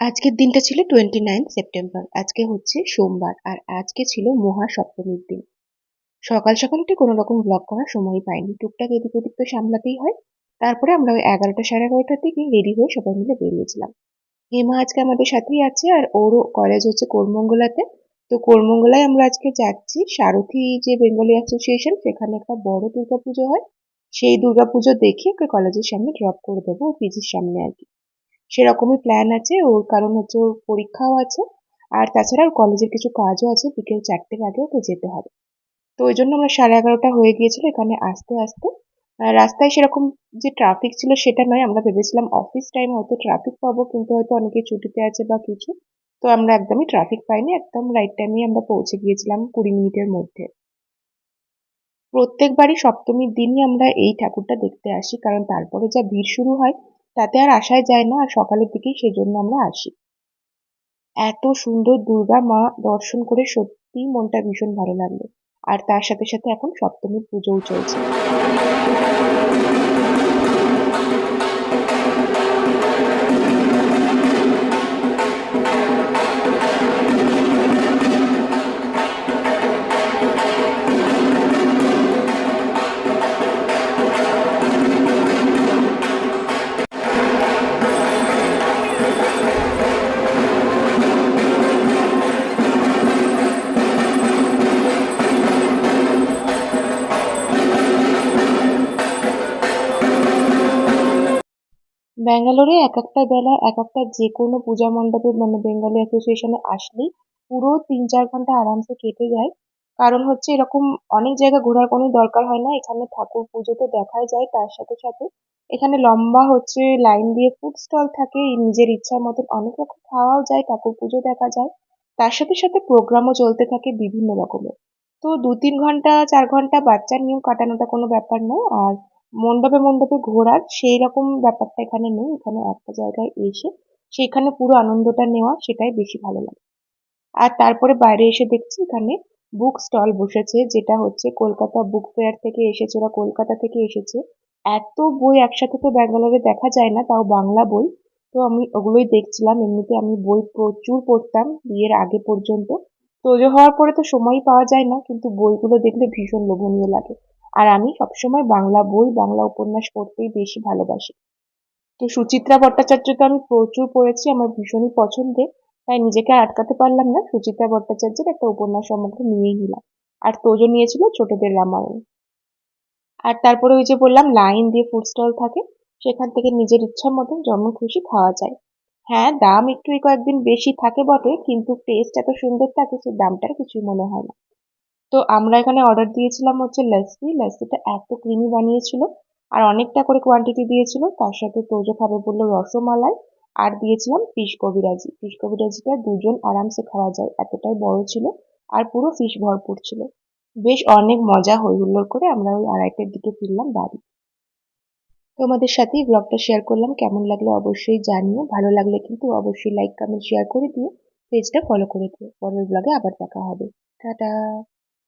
আজকের দিনটা ছিল টোয়েন্টি নাইন সেপ্টেম্বর আজকে হচ্ছে সোমবার আর আজকে ছিল মহা সপ্তমীর দিন। সকাল সকাল উঠে কোনো রকম ব্লগ করার সময় পাইনি। টুকটাক এদিক ওদিক তো সামলাতেই হয়। তারপরে আমরা ওই এগারোটা সাড়ে এগারোটার দিকে রেডি হয়ে সবাই মিলে বেরিয়েছিলাম। হেমা আজকে আমাদের সাথেই আছে আর ওরও কলেজ হচ্ছে কোরমঙ্গলাতে। তো কোরমঙ্গলায় আমরা আজকে যাচ্ছি। সারথি যে বেঙ্গলি অ্যাসোসিয়েশন সেখানে একটা বড় দুর্গাপুজো হয়। সেই দুর্গাপুজো দেখে ওকে কলেজের সামনে ড্রপ করে দেবো পিজির সামনে আর কি। সেরকমই প্ল্যান আছে। ওর কারণ হচ্ছে ওর পরীক্ষাও আছে। আর তাছাড়া ওর কলেজের কিছু কাজও আছে। বিকেল চারটের আগে ওকে যেতে হবে। তো ওই জন্য আমরা সাড়ে এগারোটা হয়ে গিয়েছিল এখানে আসতে আসতে। রাস্তায় সেরকম যে ট্রাফিক ছিল সেটা নয়। আমরা ভেবেছিলাম অফিস টাইম হয়তো ট্রাফিক পাবো, কিন্তু হয়তো অনেকে ছুটিতে আছে বা কিছু। তো আমরা একদমই ট্রাফিক পাইনি। একদম রাইট টাইমে আমরা পৌঁছে গিয়েছিলাম কুড়ি মিনিটের মধ্যে। প্রত্যেকবারই সপ্তমীর দিনই আমরা এই ঠাকুরটা দেখতে আসি। কারণ তারপরে যা ভিড় শুরু হয় তাতে আর আসাই যায় না, আর সকালের দিকেই সেজন্য আমরা আসি। এত সুন্দর দুর্গা মা দর্শন করে সত্যি মনটা ভীষণ ভালো লাগল। আর তার সাথে সাথে এখন সপ্তমীর পুজোও চলছে। ব্যাঙ্গালোরে এক একটা বেলা, এক একটা যে কোনো পূজা মণ্ডপে মানে বেঙ্গলি অ্যাসোসিয়েশনে আসলেই পুরো তিন চার ঘণ্টা আরামসে কেটে যায়। কারণ হচ্ছে এরকম অনেক জায়গা ঘোরার কোনো দরকার হয় না। এখানে ঠাকুর পুজো তো দেখাই যায় তার সাথে সাথে। এখানে লম্বা হচ্ছে লাইন দিয়ে ফুড স্টল থাকে। নিজের ইচ্ছা মতন অনেক রকম খাওয়াও যায়, ঠাকুর পুজো দেখা যায়। তার সাথে সাথে প্রোগ্রামও চলতে থাকে বিভিন্ন রকমের। তো দু তিন ঘণ্টা, চার ঘণ্টা বাচ্চা নিয়েও কাটানোটা কোনো ব্যাপার নয়। আর মণ্ডপে মণ্ডপে ঘোরার সেই রকম ব্যাপারটা এখানে নেই। এখানে একটা জায়গায় এসে সেখানে পুরো আনন্দটা নেওয়া সেটাই বেশি ভালো লাগে। আর তারপরে বাইরে এসে দেখছি এখানে বুক স্টল বসেছে, যেটা হচ্ছে কলকাতা বুক ফেয়ার থেকে এসেছে ওরা কলকাতা থেকে এসেছে। এত বই একসাথে তো ব্যাঙ্গালোরে দেখা যায় না, তাও বাংলা বই। তো আমি ওগুলোই দেখছিলাম, এমনিতে আমি বই প্রচুর পড়তাম বিয়ের আগে পর্যন্ত। তোজো হওয়ার পরে তো সময়ই পাওয়া যায় না, কিন্তু বইগুলো দেখলে ভীষণ লোভনীয় লাগে। আর আমি সবসময় বাংলা বই, বাংলা উপন্যাস পড়তেই বেশি ভালোবাসি। তো সুচিত্রা ভট্টাচার্য তো আমি প্রচুর পড়েছি, আমার ভীষণই পছন্দের। তাই নিজেকে আটকাতে পারলাম না, সুচিত্রা ভট্টাচার্যের একটা উপন্যাস সমগ্র নিয়েই নিলাম। আর তোজো নিয়েছিল ছোটদের রামায়ণ। আর তারপরে ওই যে বললাম, লাইন দিয়ে ফুড স্টল থাকে, সেখান থেকে নিজের ইচ্ছা মতন যেমন খুশি খাওয়া যায়। হ্যাঁ দাম একটু কয়েকদিন বেশি থাকে বটে, কিন্তু টেস্ট এত সুন্দর থাকে সে দামটার কিছুই মনে হয় না। তো আমরা এখানে অর্ডার দিয়েছিলাম হচ্ছে লস্যি লস্যিটা এত ক্রিমি বানিয়েছিল আর অনেকটা করে কোয়ান্টিটি দিয়েছিল। তার সাথে তোজো খাবে বলল রসমালাই আর দিয়েছিলাম ফিশ কবিরাজি ফিশ কবিরাজিটা দুজন আরামসে খাওয়া যায়, এতটাই বড় ছিল আর পুরো ফিশ ভরপুর ছিল। বেশ অনেক মজা হই হুল্লোড় করে আমরা ওই আড়াইটার দিকে ফিরলাম বাড়ি। তোমাদের সাথেই ব্লগটা শেয়ার করলাম। কেমন লাগল অবশ্যই জানিও। ভালো লাগলে কিন্তু অবশ্যই লাইক কমেন্ট শেয়ার করে দিও। পেজটা ফলো করে দিও। পরের ব্লগে আবার দেখা হবে। টাটা!